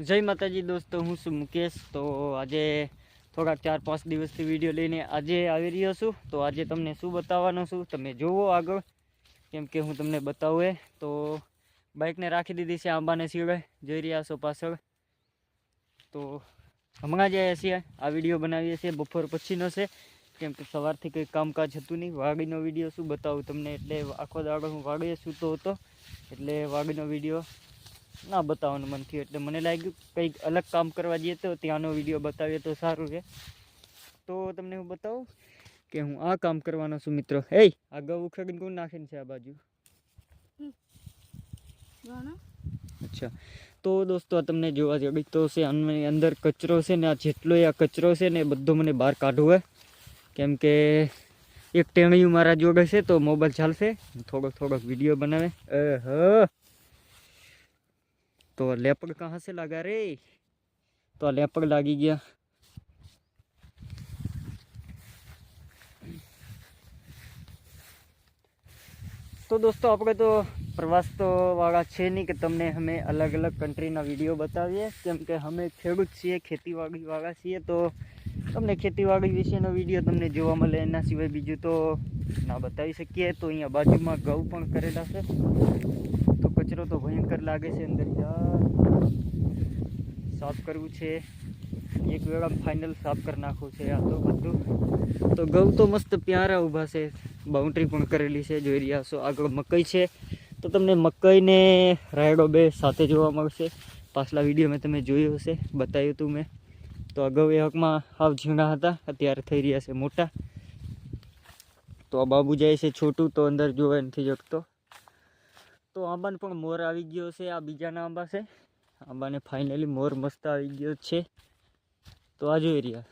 જય માતાજી દોસ્તો, હું છું મુકેશ. તો આજે થોડાક ચાર પાંચ દિવસથી વીડિયો લઈને આજે આવી રહ્યો છું. તો આજે તમને શું બતાવવાનો છું, તમે જુઓ આગળ. કેમ કે હું તમને બતાવું એ. તો બાઇકને રાખી દીધી છે આંબાને સિવાય. જોઈ રહ્યા છો પાછળ. તો હમણાં જ આવ્યા છીએ. આ વીડિયો બનાવીએ છીએ. બપોર પછીનો છે. કેમ કે સવારથી કંઈ કામકાજ હતું નહીં. વાઘીનો વીડિયો શું બતાવું તમને. એટલે આખો દાડો હું વાડીએ સૂતો હતો. એટલે વાઘીનો વીડિયો ના બતાવવાનું મન થયું એટલે મને લાગ્યું કંઈક અલગ કામ કરવા જઈએ તો ત્યાંનો વીડિયો બતાવીએ તો સારું છે તો તમને હું બતાવું કે હું આ કામ કરવાનો છું મિત્રો. એ આ ગૌ ઉખડીને કોણ નાખીને છે આ બાજુ. અચ્છા. તો દોસ્તો આ તમને જોવા જેવી તો છે અંદર કચરો છે ને આ જેટલો આ કચરો છે ને એ બધો મને બહાર કાઢવો હોય કેમ કે એક ટેણીયું મારા જોડે છે તો મોબાઈલ ચાલશે. થોડોક થોડોક વીડિયો બનાવે. અહ तो अलियापग कहाँ से लगा रे? तो अलियापग लागी गया। तो दोस्तों, आपका तो प्रवास तो वाला छे नहीं कि तमने हमें अलग अलग कंट्री ना वीडियो बताई है क्योंकि हमें खेडूत छे, खेती वाली वाला छे तो तमने खेती वाली विषय ना वीडियो तमने जो मिले, एना सीवा बीजू तो ना बताई सकी तो अँ बाजू में घऊ पेला से કચરો તો ભયંકર લાગે છે અંદર, યાર. સાફ કરવું છે. એક વેળા ફાઇનલ સાફ કરી નાખવું છે. આ તો બધું. તો ઘઉં તો મસ્ત પ્યારા ઊભા છે. બાઉન્ડ્રી પણ કરેલી છે. જોઈ રહ્યા છો આગળ મકઈ છે. તો તમને મકઈને રાયડો બે સાથે જોવા મળશે. પાછલા વીડિયો મેં તમે જોયું હશે. બતાવ્યું હતું મેં. તો અગાઉ એ હકમાં હાવ ઝીણા હતા. અત્યારે થઈ રહ્યા છે મોટા. તો આ બાબુ જાય છે છોટું. તો અંદર જોવા નથી જગતો. તો આંબાને પણ મોર આવી ગયો છે, આ બીજાના આંબા છે. આંબાને ફાઇનલી મોર મસ્ત આવી ગયો છે. તો આ જોઈ રહ્યા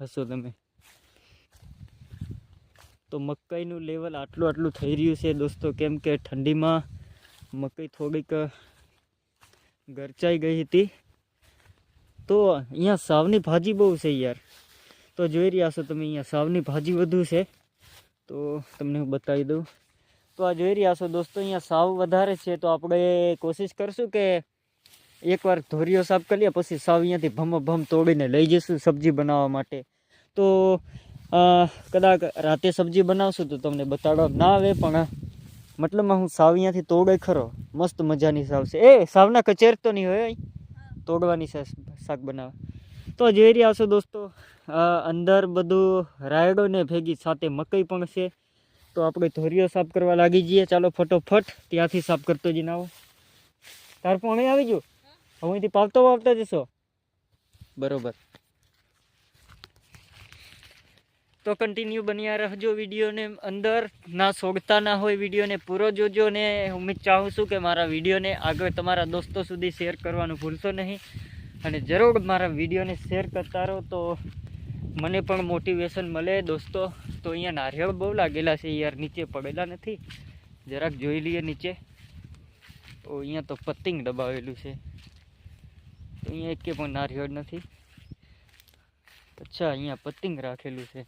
હશો તમે. તો મકાઈનું લેવલ આટલું આટલું થઈ રહ્યું છે દોસ્તો, કેમ કે ઠંડીમાં મકાઈ થોડીક ગરચાઈ ગઈ હતી. તો અહીંયા સાવની ભાજી બહુ છે યાર. તો જોઈ રહ્યા છો તમે, અહીંયા સાવની ભાજી વધુ છે. તો તમને હું બતાવી દઉં. તો આ જોઈ રહ્યા છો દોસ્તો, અહીંયા સાવ વધારે છે, તો આપણે કોશિશ કરશું કે એકવાર ધોરીઓ સાફ કરીએ પછી સાવ અહીંયાથી ભમ ભમ તોડીને લઈ જઈશું સબ્જી બનાવવા માટે. તો કદાચ રાતે સબ્જી બનાવશું તો તમને બતાડવા ના આવે, પણ મતલબમાં હું સાવ અહીંયાથી તોડે ખરો. મસ્ત મજાની સાવ છે. એ, સાવના કચેર તો નહીં હોય તોડવાની શાક બનાવવા. તો જોઈ રહ્યા છો દોસ્તો અંદર બધું રાયડો ને ભેગી સાથે મકઈ પણ છે. તો આપણે ધોરીઓ સાફ કરવા લાગી જઈએ. ચાલો ફટોફટ ત્યાંથી સાફ કરતો જઈને આવો. તાર પણ અહીં આવી ગયું? હવેથી પાવતો વાવતા જશો? બરોબર. તો કન્ટિન્યુ બન્યા રહેજો વિડીયોને અંદર. ના સોગતા ના હોય વિડીયોને પૂરો જોજો ને હું ચાહું છું કે મારા વિડીયોને આગળ તમારા દોસ્તો સુધી શેર કરવાનું ભૂલશો નહીં. અને જરૂર મારા વિડીયોને શેર કરતા રહો તો મને પણ મોટિવેશન મળે દોસ્તો. તો અહીંયા નારિયેળ બહુ લાગેલા છે યાર, નીચે પડેલા નથી. જરાક જોઈ લઈએ નીચે. તો અહીંયા તો પતિંગ દબાવેલું છે. તો અહીંયા એકે પણ નારિયેળ નથી. અચ્છા, અહીંયા પતિંગ રાખેલું છે.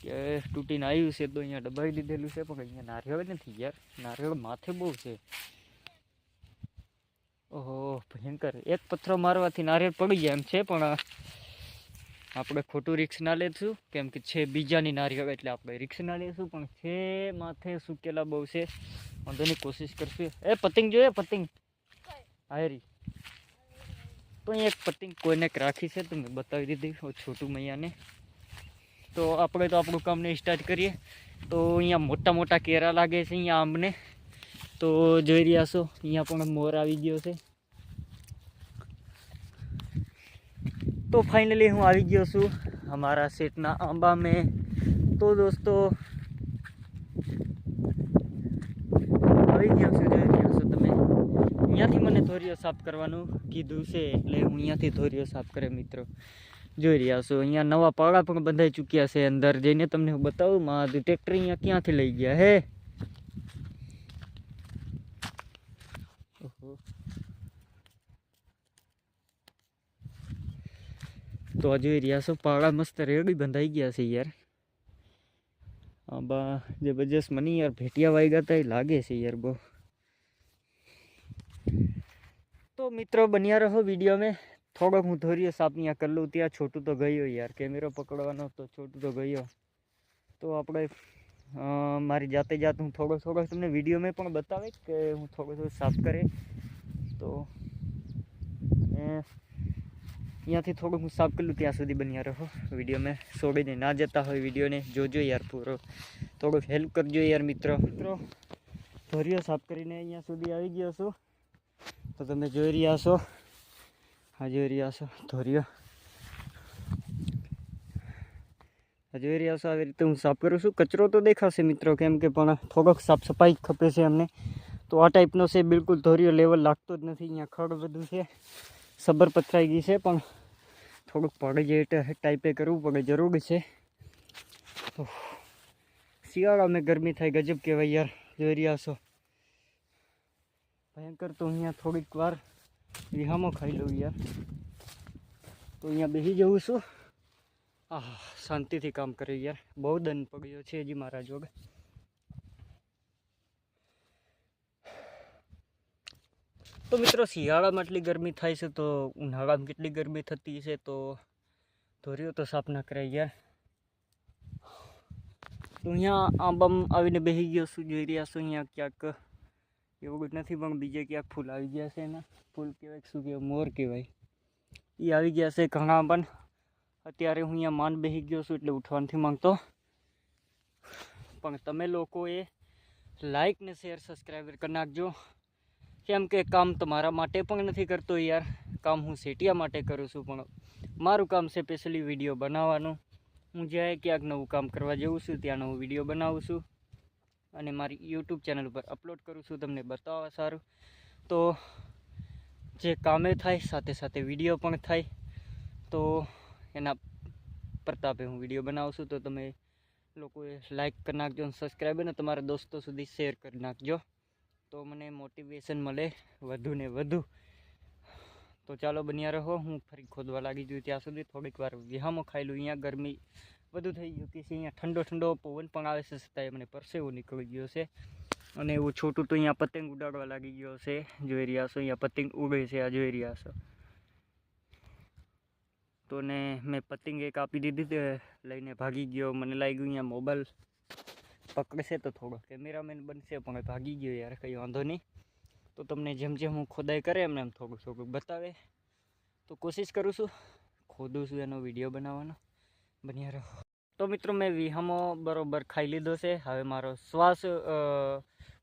કે તૂટીને આવ્યું છે તો અહીંયા દબાવી દીધેલું છે, પણ અહીંયા નારિયેળ નથી યાર. નારિયેળ માથે બહુ છે. ઓહો, ભયંકર. એક પથ્થરો મારવાથી નારિયેળ પડી જાય એમ છે, પણ આપણે ખોટું રિક્સ ના લેશું, કેમ કે છે બીજાની નારી હવે એટલે આપણે રિક્સ ના લેશું, પણ છે માથે સુકેલા બહુ છે વાંધોની કોશિશ કરશું. એ પતંગ જોઈએ, પતંગ. હાયરી તો એક પતંગ કોઈને રાખી છે, તો મેં બતાવી દીધી છોટું મૈયાને. તો આપણે તો આપણું કામને સ્ટાર્ટ કરીએ. તો અહીંયા મોટા મોટા કેરા લાગે છે, અહીંયા આંબને તો જોઈ રહ્યા છો, અહીંયા પણ મોર આવી ગયો છે. તો ફાઇનલી હું આવી ગયો છું અમારા સેટના આંબા મેં. તો દોસ્તો, આવી ગયો છું જોઈ રહ્યા છો તમે? અહીંયાથી મને ધોરીઓ સાફ કરવાનું કીધું છે, એટલે હું અહીંયાથી ધોરીઓ સાફ કરે મિત્રો. જોઈ રહ્યા છો, અહીંયા નવા પાવડા પણ બંધાઈ ચૂક્યા છે અંદર. જઈને તમને હું બતાવું માં ટ્રેક્ટર અહીંયા ક્યાંથી લઈ ગયા, હે? ઓહો. તો આ જોઈ રહ્યા છો. પાળા મસ્ત રેડી બંધાઈ ગયા છે યાર. આંબા જબરજસ્ત મને યાર ભેટિયા વાગ્યા હતા એ લાગે છે યાર બહુ. તો મિત્રો, બન્યા રહો વીડિયો મેં. થોડોક હું ધોર્યો સાપની આ કરી લઉં. ત્યાં છોટું તો ગયો યાર. કેમેરો પકડવાનો તો છોટું તો ગયો. તો આપણે મારી જાતે જાત હું થોડો થોડો તમને વીડિયો મેં પણ બતાવે કે હું થોડો થોડો સાફ કરે. તો અહીંયાથી થોડુંક હું સાફ કરું ત્યાં સુધી બન્યા રહો. વીડિયો મેં છોડીને ના જતા હોય, વિડીયોને જોજો યાર પૂરો. થોડુંક હેલ્પ કરજો યાર મિત્રો. મિત્રો ધોરીઓ સાફ કરીને અહીંયા સુધી આવી ગયો છું. તો તમે જોઈ રહ્યા છો. હા, જોઈ રહ્યા છો. ધોર્યો. જોઈ રહ્યા છો આવી રીતે હું સાફ કરું છું. કચરો તો દેખાશે મિત્રો, કેમ કે પણ થોડોક સાફ સફાઈ ખપે છે અમને. તો આ ટાઈપનો છે, બિલકુલ ધોર્યો લેવલ લાગતો જ નથી. અહીંયા ખડ બધું છે. સબર પથરાઈ ગઈ છે, પણ થોડુંક પડે જે ટાઈપે કરવું પડે, જરૂરી છે. તો શિયાળામાં ગરમી થાય, ગજબ કહેવાય યાર, જોઈ રહ્યા છો. ભયંકર તો અહીંયા થોડીક વાર વિહામો ખાઈ લઉં યાર. તો અહીંયા બેસી જવું છું. આહ, શાંતિથી કામ કરે યાર. બહુ દન પડ્યો છે હજી મારા જોગ. તો મિત્રો, શિયાળામાં આટલી ગરમી થાય છે તો ઉનાળામાં કેટલી ગરમી થતી છે તો ધોર્યો તો સાફ ના કરાય યાર. તો અહીંયા આંબામ આવીને બેસી ગયો છું, જોઈ રહ્યા છો અહીંયા ક્યાંક. એવું જ નથી, પણ બીજે ક્યાંક ફૂલ આવી ગયા છે એના. ફૂલ કહેવાય શું કહેવાય, મોર કહેવાય. એ આવી ગયા છે ઘણા પણ. અત્યારે હું અહીંયા માન બેસી ગયો છું એટલે ઉઠવા નથી માંગતો. પણ તમે લોકોએ લાઈક ને શેર સબસ્ક્રાઈબર કરી નાખજો. કેમ કે કામ તમારા માટે પણ નથી કરતો યાર. કામ હું સેટિયા માટે કરું છું, પણ મારું કામ છે સ્પેશિયલી વીડિયો બનાવવાનું. હું જ્યાં ક્યાંક નવું કામ કરવા જઉં છું, ત્યાં નવું વીડિયો બનાવું છું. અને મારી યુટ્યુબ ચેનલ ઉપર અપલોડ કરું છું, તમને બતાવવા સારું. તો જે કામે થાય, સાથે સાથે વીડિયો પણ થાય. તો એના પ્રતાપે હું વીડિયો બનાવું છું, તો તમે લોકોએ લાઇક કરી નાખજો અને સબસ્ક્રાઈબ અને તમારા દોસ્તો સુધી શેર કરી નાખજો. તો મને મોટિવેશન મળે વધુ ને વધુ. તો ચાલો બન્યા રહો, હું ફરી ખોદવા લાગી જઉં ત્યાં સુધી થોડીક વાર વિહામો ખાઈ લઉં. અહીંયા ગરમી બધું થઈ ગયું કે છે, અહીંયા ઠંડો ઠંડો પવન પણ આવે છે છતાંય મને પરસેવો નીકળી ગયો છે. અને એવું છોટું તો અહીંયા પતંગ ઉડાડવા લાગી ગયો છે. જોઈ રહ્યા છો અહીંયા પતંગ ઉડે છે, આ જોઈ રહ્યા છો તો ને મેં પતંગ એક આપી દીધી લઈને ભાગી ગયો. મને લાગ્યું અહીંયા મોબાઈલ પકડશે તો થોડો કેમેરામેન બનશે, પણ ભાગી ગયો યાર, કંઈ વાંધો નહીં. તો તમને જેમ જેમ હું ખોદાઈ કરે, એમને એમ થોડું થોડું બતાવે. તો કોશિશ કરું છું ખોદું છું એનો વીડિયો બનાવવાનો. બન્યા રહો. તો મિત્રો, મેં વિહામો બરોબર ખાઈ લીધો છે. હવે મારો શ્વાસ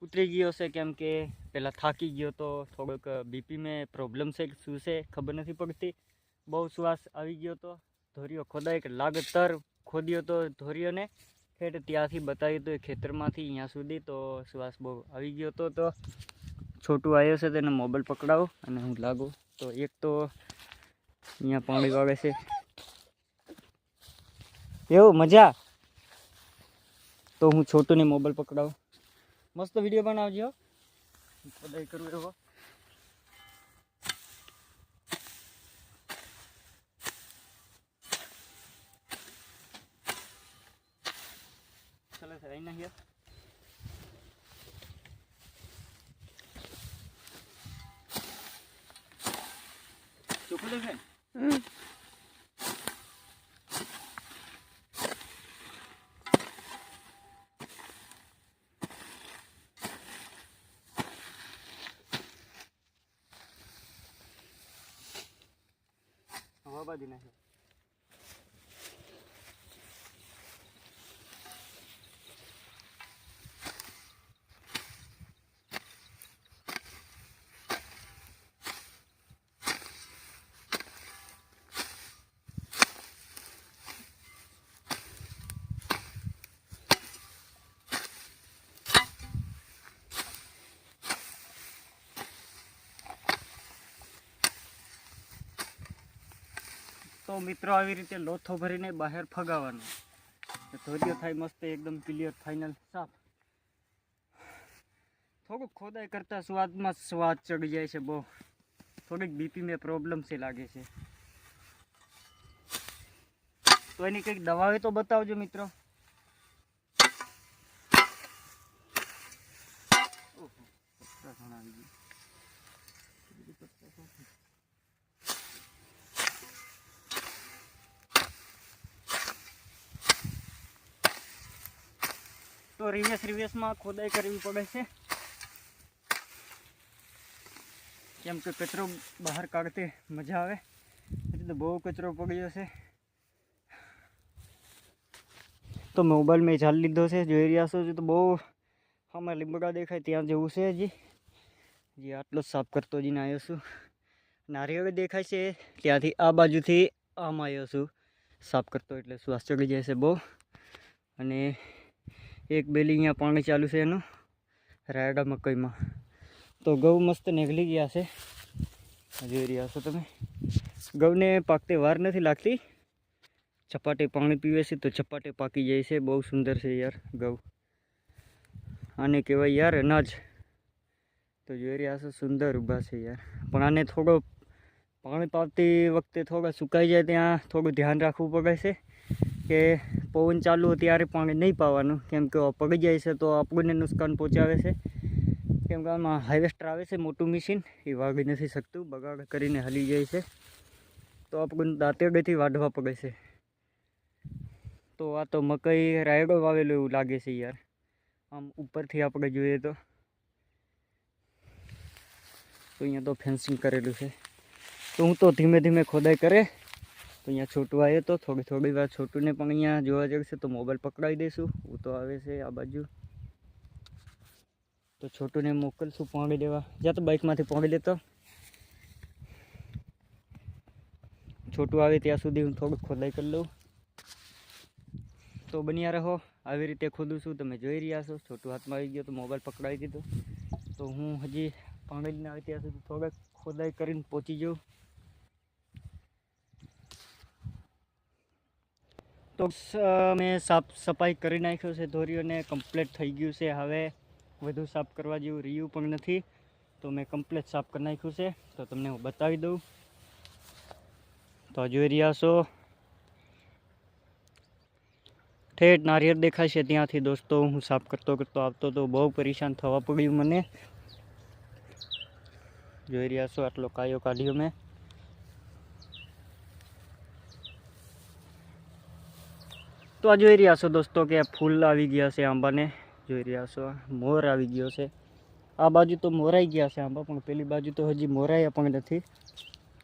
ઉતરી ગયો છે કેમ કે પહેલાં થાકી ગયો તો થોડોક બીપી મેં પ્રોબ્લેમ છે શું છે ખબર નથી પડતી. બહુ શ્વાસ આવી ગયો તો ધોરીઓ ખોદાય કે લાગતર ખોદ્યો તો ધોરીઓને ઠેઠ ત્યાંથી બતાવ્યું હતું એ ખેતરમાંથી અહીંયા સુધી તો શ્વાસ બહુ આવી ગયો તો તો છોટું આવ્યો છે તેને મોબાઈલ પકડાવો અને હું લાગુ. તો એક તો અહીંયા પાણી વાગે છે. એવું, મજા? તો હું છોટુને મોબાઈલ પકડાવું. મસ્ત વીડિયો બનાવજો ખોદાઈ કરું એવો. અહીં ગયા ચોખ્ખું દેખાય? હવા બાંધી નાખે તો મિત્રો આવી રીતે લોથો ભરીને બહાર ફગાવવાનો. તો થાય મસ્ત, એકદમ ક્લિયર ફાઇનલ સાફ. થોડુંક ખોદાઈ કરતાં સ્વાદમાં સ્વાદ ચડી જાય છે બહુ. થોડીક બીપી મેં પ્રોબ્લેમ છે લાગે છે. તો એની કંઈક દવા હોય તો બતાવજો મિત્રો. ઘણા આવી ગયા. તો રિવેસ રિવેસમાં ખોદાઈ કરવી પડે છે. કેમ કે કચરો બહાર કાઢતે મજા આવે. એટલે તો બહુ કચરો પડ્યો છે. તો મોબાઈલ મેં ચાલી લીધો છે, જોઈ રહ્યા છો તો બહુ આમાં લીંબડા દેખાય ત્યાં જવું છે હજી. હજી આટલો જ સાફ કરતો જઈને આવ્યો છું. નારિયેળ દેખાય છે, ત્યાંથી આ બાજુથી આમ આવ્યો છું. સાફ કરતો એટલે શ્વાસ ચડી જાય છે બહુ. અને એક બેલી અહીંયા પાણી ચાલુ છે એનું, રાયડા મકઈમાં. તો ઘઉં મસ્ત નીકળી ગયા છે. જોઈ રહ્યા છો તમે. ઘઉંને પાકતે વાર નથી લાગતી. ચપાટે પાણી પીવે છે તો ચપાટે પાકી જાય છે. બહુ સુંદર છે યાર ઘઉં. આને કહેવાય યાર અનાજ. તો જોઈ રહ્યા છો સુંદર ઊભા છે યાર. પણ આને થોડો પાણી પાવતી વખતે થોડા સુકાઈ જાય ત્યાં થોડું ધ્યાન રાખવું પડે છે. કે પવન ચાલુ હોય ત્યારે પાણી નહીં પાવાનું. કેમ કે જાય છે તો આપણને નુકસાન પહોંચાડે છે. કેમ કે આમાં હાર્વેસ્ટર આવે છે મોટું મશીન એ વાગી નથી શકતું, બગાડ કરીને હલી જાય છે. તો આપણને દાંતેડેથી વાઢવા પડે છે. તો આ તો મકઈ રાયડો વાવેલો એવું લાગે છે યાર. આમ ઉપરથી આપણે જોઈએ તો. અહીંયા તો ફેન્સિંગ કરેલું છે. તો હું તો ધીમે ધીમે ખોદાઈ કરે. તો અહીંયા છોટું આવ્યો તો થોડી થોડી વાર છોટુંને પણ અહીંયા જોવા જશે તો મોબાઈલ પકડાવી દઈશું હું તો આવે છે આ બાજુ. તો છોટુને મોકલશું પહોંચી દેવા. જ્યાં તો બાઇકમાંથી પહોંચી લેતો છોટું આવે ત્યાં સુધી હું થોડુંક ખોદાઈ કરી લઉં. તો બન્યા રહો. આવી રીતે ખોદું છું. તમે જોઈ રહ્યા છો. છોટું હાથમાં આવી ગયો તો મોબાઈલ પકડાવી દીધો. તો હું હજી પાણી આવી ત્યાં સુધી થોડાક ખોદાઈ કરીને પહોંચી જાઉં. તો મેં સાફ સફાઈ કરી નાખ્યો છે ધોરીઓને કમ્પ્લીટ થઈ ગયું છે. હવે વધુ સાફ કરવા જેવું રહ્યું પણ નથી. તો મેં કમ્પ્લીટ સાફ કરી નાખ્યું છે. તો તમને હું બતાવી દઉં. તો જોઈ રહ્યા છો. ઠેઠ નારિયેળ દેખાય છે ત્યાંથી. દોસ્તો, હું સાફ કરતો કરતો આવતો તો બહુ પરેશાન થવા પડ્યું મને. જોઈ રહ્યા છો આટલો કાયો કાઢ્યો મેં. તો આ જોઈ રહ્યા છો દોસ્તો કે ફૂલ આવી ગયા છે આંબાને. જોઈ રહ્યા છો મોર આવી ગયો છે. આ બાજુ તો મોરાઈ ગયા છે આંબા, પણ પેલી બાજુ તો હજી મોરાયા પણ નથી.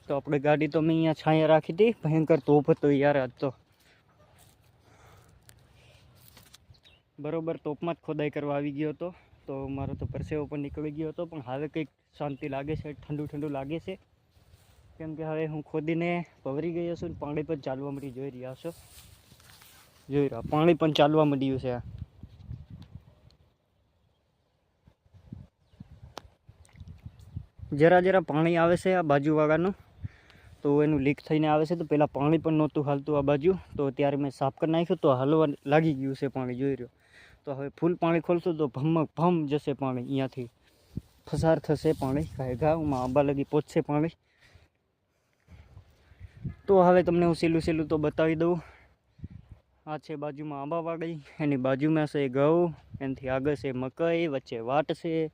તો આપણે ગાડી તો મેં અહીંયા છાંયા રાખી હતી. ભયંકર તોપ હતો યાર આજ તો. બરોબર તોપમાં જ ખોદાઈ કરવા આવી ગયો હતો. તો મારો તો પરસેવો પણ નીકળી ગયો હતો, પણ હવે કંઈક શાંતિ લાગે છે, ઠંડુ ઠંડુ લાગે છે. કેમ કે હવે હું ખોદીને પવરી ગયો છું પાણી પણ ચાલવા મળી જોઈ રહ્યા છો. જોઈ રહ્યા. પાણી પણ ચાલવા માંડ્યું છે. જરા જરા પાણી આવે છે આ બાજુવાળાનું. તો એનું લીક થઈને આવે છે. તો પહેલાં પાણી પણ નહોતું હાલતું આ બાજુ. તો ત્યારે મેં સાફ કરી નાખ્યું. તો હલવા લાગી ગયું છે પાણી, જોઈ રહ્યો. તો હવે ફૂલ પાણી ખોલશું તો ભમ ભમ જશે પાણી અહીંયાથી. પસાર થશે પાણી. ઘામાં આંબા લગી પહોંચશે પાણી. તો હવે તમને હું સેલું સેલું તો બતાવી દઉં. આ છે બાજુમાં આંબા વાડી એની બાજુમાં છે ઘઉં, એનાથી આગળ છે મકાઈ, વચ્ચે વાટ છે.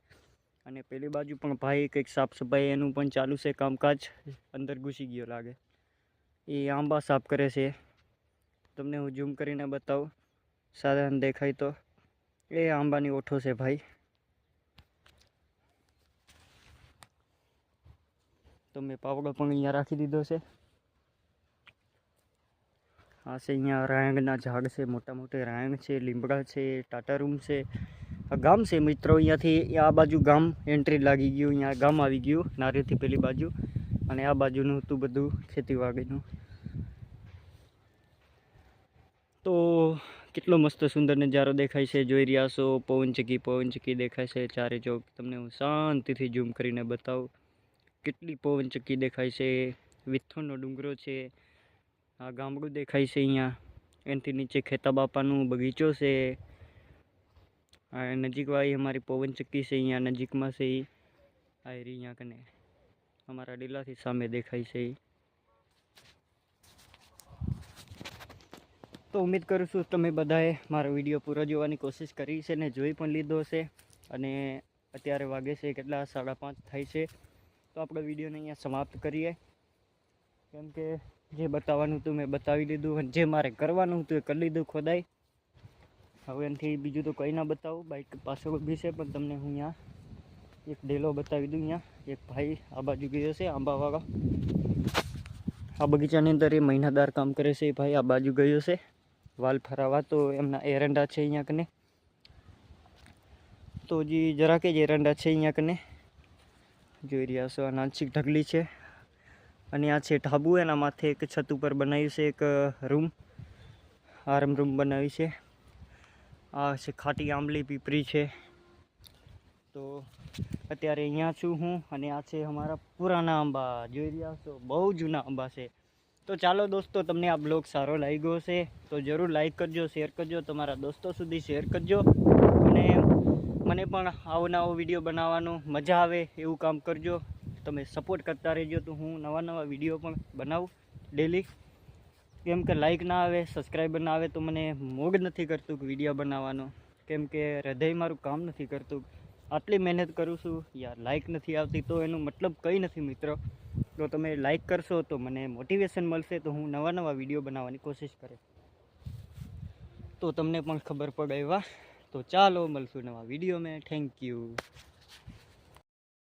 અને પેલી બાજુ પણ ભાઈ કંઈક સાફ સફાઈ એનું પણ ચાલુ છે કામકાજ, અંદર ઘૂસી ગયો લાગે. એ આંબા સાફ કરે છે. તમને હું ઝૂમ કરીને બતાવું, સાધારણ દેખાય તો. એ આંબાની ઓઠો છે ભાઈ. તો મેં પાવડો પણ અહીંયા રાખી દીધો છે. આ છે અહીંયા રાયણના ઝાડ છે મોટા મોટા રાયણ છે, લીમડા છે, ટાટા રૂમ છે. આ ગામ છે મિત્રો, અહીંયાથી આ બાજુ ગામ એન્ટ્રી લાગી ગયું, અહીંયા ગામ આવી ગયું નારીથી પેલી બાજુ. અને આ બાજુનું હતું બધું ખેતીવાડીનું. તો કેટલો મસ્ત સુંદર નજારો દેખાય છે, જોઈ રહ્યા છો પવન ચકી પવન પવનચક્કી દેખાય છે, ચારે ચોક. તમને હું શાંતિથી ઝૂમ કરીને બતાવું. કેટલી પવનચક્કી દેખાય છે, વિથ્થોનો ડુંગરો છે આ ગામડું દેખાય છે અહીંયા. એનાથી નીચે ખેતા બાપાનું બગીચો છે. આ નજીકવાળી અમારી પવનચક્કી છે અહીંયા નજીકમાં છે એ આ અહીંયા કને અમારા ડીલાથી સામે દેખાય છે તો ઉમેદ કરું છું તમે બધાએ મારો વીડિયો પૂરો જોવાની કોશિશ કરી છે ને જોઈ પણ લીધો છે અને અત્યારે વાગે છે કેટલા? સાડા પાંચ થાય છે. તો આપણે વિડીયોને અહીંયા સમાપ્ત કરીએ. કેમ કે જે બતાવવાનું હતું મેં બતાવી દીધું અને જે મારે કરવાનું હતું એ કરી લીધું ખોદાઈ. હવે એનાથી બીજું તો કંઈ ના બતાવું. બાઇક પાછળ ઊભી છે, પણ તમને હું અહીંયા એક ડેલો બતાવી દઉં અહીંયા એક ભાઈ આ બાજુ ગયો છે, આંબાવાળો. આ બગીચાની અંદર એ મહિનાદાર કામ કરે છે, એ ભાઈ આ બાજુ ગયો છે. વાલ ફરાવા તો એમના એરંડા છે અહીંયા કને. તો જે જરાક જ એરંડા છે અહીંયા કને. જોઈ રહ્યા છો, આ નાનસીક ઢગલી છે. અને આ છે ઢાબુ, એના માથે એક છત ઉપર બનાવ્યું છે એક રૂમ. આરામ રૂમ બનાવી છે. આ છે ખાટી આંબલી પીપરી છે. તો અત્યારે અહીંયા છું હું અને આ છે અમારા પુરાના આંબા. જોઈ રહ્યા છો? બહુ જૂના આંબા છે. તો ચાલો દોસ્તો, તમને આ બ્લોગ સારો લાગ્યો હશે, તો જરૂર લાઈક કરજો શેર કરજો, તમારા દોસ્તો સુધી શેર કરજો. અને મને પણ આવો નવો વીડિયો બનાવવાનું મજા આવે એવું કામ કરજો. તમે સપોર્ટ કરતા રહેજો તો હું નવા નવા વીડિયો પણ બનાવું ડેલી કેમ કે લાઇક ના આવે સબસ્ક્રાઈબર ના આવે તો મને મોગ નથી કરતું વીડિયો બનાવવાનો. કેમ કે હૃદય મારું કામ નથી કરતું. આટલી મહેનત કરું છું, યાર લાઇક નથી આવતી તો એનો મતલબ કંઈ નથી મિત્રો. તો તમે લાઇક કરશો તો મને મોટિવેશન મળશે તો હું નવા નવા વીડિયો બનાવવાની કોશિશ કરે તો તમને પણ ખબર પડે એવા. તો ચાલો મળશું નવા વીડિયો મેં. Thank you